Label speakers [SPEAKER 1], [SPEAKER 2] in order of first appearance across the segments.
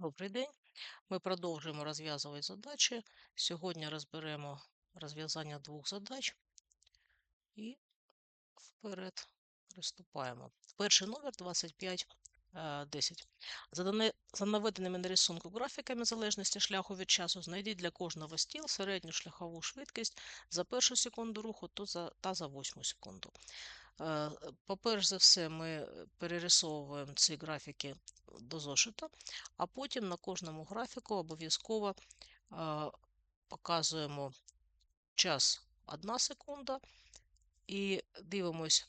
[SPEAKER 1] Добрий день. Ми продовжуємо розв'язувати задачі. Сьогодні розберемо розв'язання двох задач і вперед приступаємо. Перший номер 2510. За, наведеними на рисунку графіками залежності шляху від часу знайдіть для кожного стіл середню шляхову швидкість за першу секунду руху та за восьму секунду. Е, Поперш за все, ми перерисовуємо ці графіки до зошита, а потім на кожному графіку обов'язково е, показуємо час 1 секунда і дивимось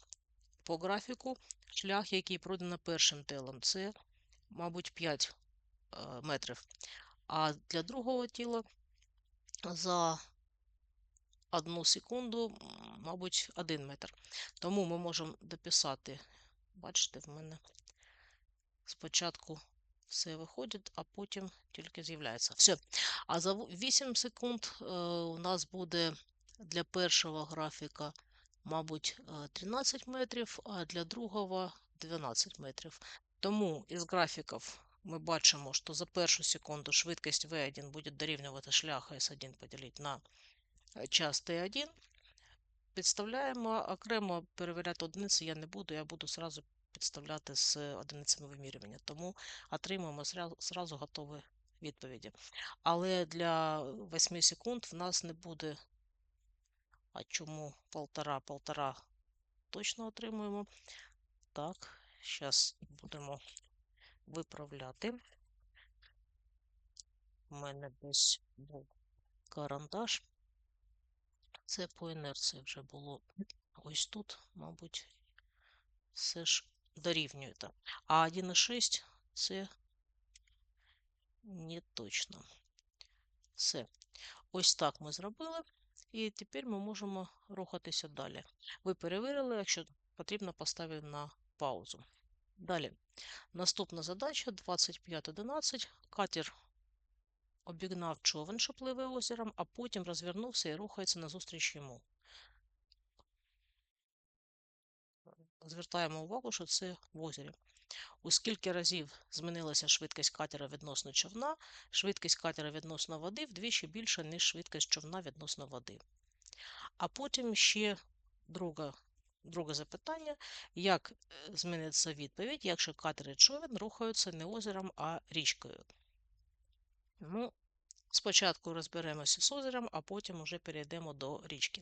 [SPEAKER 1] по графіку шлях, який пройдено першим телом. Це, мабуть, 5 е, метрів. А для другого тіла за одну секунду, мабуть, 1 метр. Тому ми можемо дописати. Бачите, в мене спочатку все виходить, а потім тільки з'являється. Все. А за 8 секунд е, у нас буде для першого графіка, мабуть, е, 13 метрів, а для другого 12 метрів. Тому із графіків ми бачимо, що за першу секунду швидкість V1 буде дорівнювати шлях S1 поділити на е, час T1. Підставляємо окремо перевіряти одиниці я не буду, я буду зразу підставляти з одиницями вимірювання. Тому отримуємо зразу готові відповіді. Але для 8 секунд в нас не буде. А чому полтора? Полтора точно отримуємо. Так, зараз будемо виправляти. У мене десь був карандаш. Це по інерції вже було ось тут, мабуть, все ж дорівнює. так. А 1,6 це не точно. Все. Ось так ми зробили. І тепер ми можемо рухатися далі. Ви перевірили, якщо потрібно, поставимо на паузу. Далі. Наступна задача 25.11. Катер обігнав човен, що пливе озером, а потім розвернувся і рухається назустріч йому. Звертаємо увагу, що це в озері. У скільки разів змінилася швидкість катера відносно човна, швидкість катера відносно води вдвічі більша, ніж швидкість човна відносно води. А потім ще друге, друге запитання: як е, зміниться відповідь, якщо катер човен рухаються не озером, а річкою? Ну, спочатку розберемося з озером, а потім вже перейдемо до річки.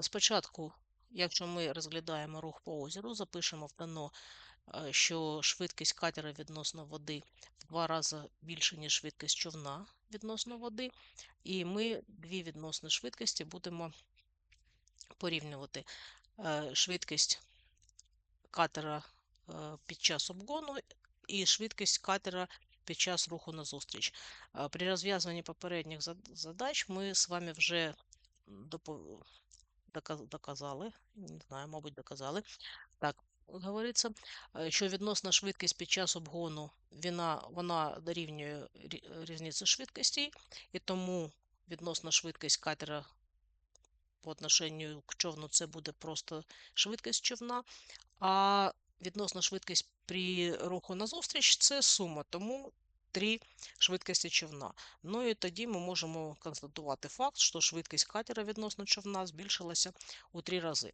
[SPEAKER 1] Спочатку, якщо ми розглядаємо рух по озеру, запишемо в дано, е, що швидкість катера відносно води в два рази більше, ніж швидкість човна відносно води. І ми дві відносні швидкості будемо порівнювати. Е, Швидкість катера е, під час обгону і швидкість катера під час руху назустріч. При розв'язуванні попередніх задач ми з вами вже доказали, не знаю, мабуть, доказали. Так, говориться, е, що відносна швидкість під час обгону вона, вона дорівнює різниці швидкостей, і тому відносна швидкість катера по отношенню к човну це буде просто швидкість човна, а відносна швидкість при руху назустріч це сума, тому три швидкості човна. Ну і тоді ми можемо констатувати факт, що швидкість катера відносно човна збільшилася у три рази.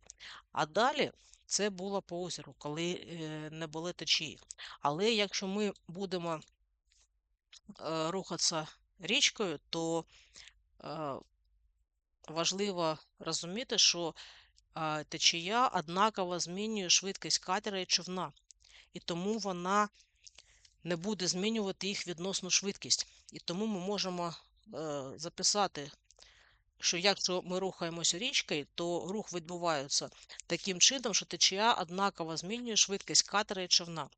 [SPEAKER 1] А далі це було по озеру, коли е, не були течії. Але якщо ми будемо е, рухатися річкою, то е, важливо розуміти, що течія однаково змінює швидкість катера і човна, і тому вона не буде змінювати їх відносну швидкість. І тому ми можемо е, записати, що якщо ми рухаємося річкою, то рух відбувається таким чином, що течія однаково змінює швидкість катера і човна,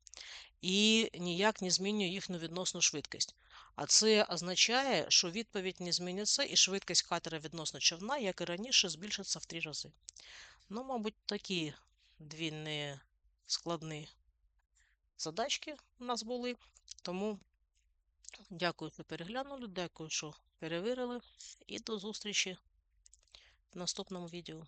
[SPEAKER 1] і ніяк не змінює їхню відносну швидкість. А це означає, що відповідь не зміниться, і швидкість катера відносно човна, як і раніше, збільшиться в три рази. Ну, мабуть, такі дві не складні задачки у нас були. Тому дякую, що переглянули, дякую, що перевірили, і до зустрічі в наступному відео.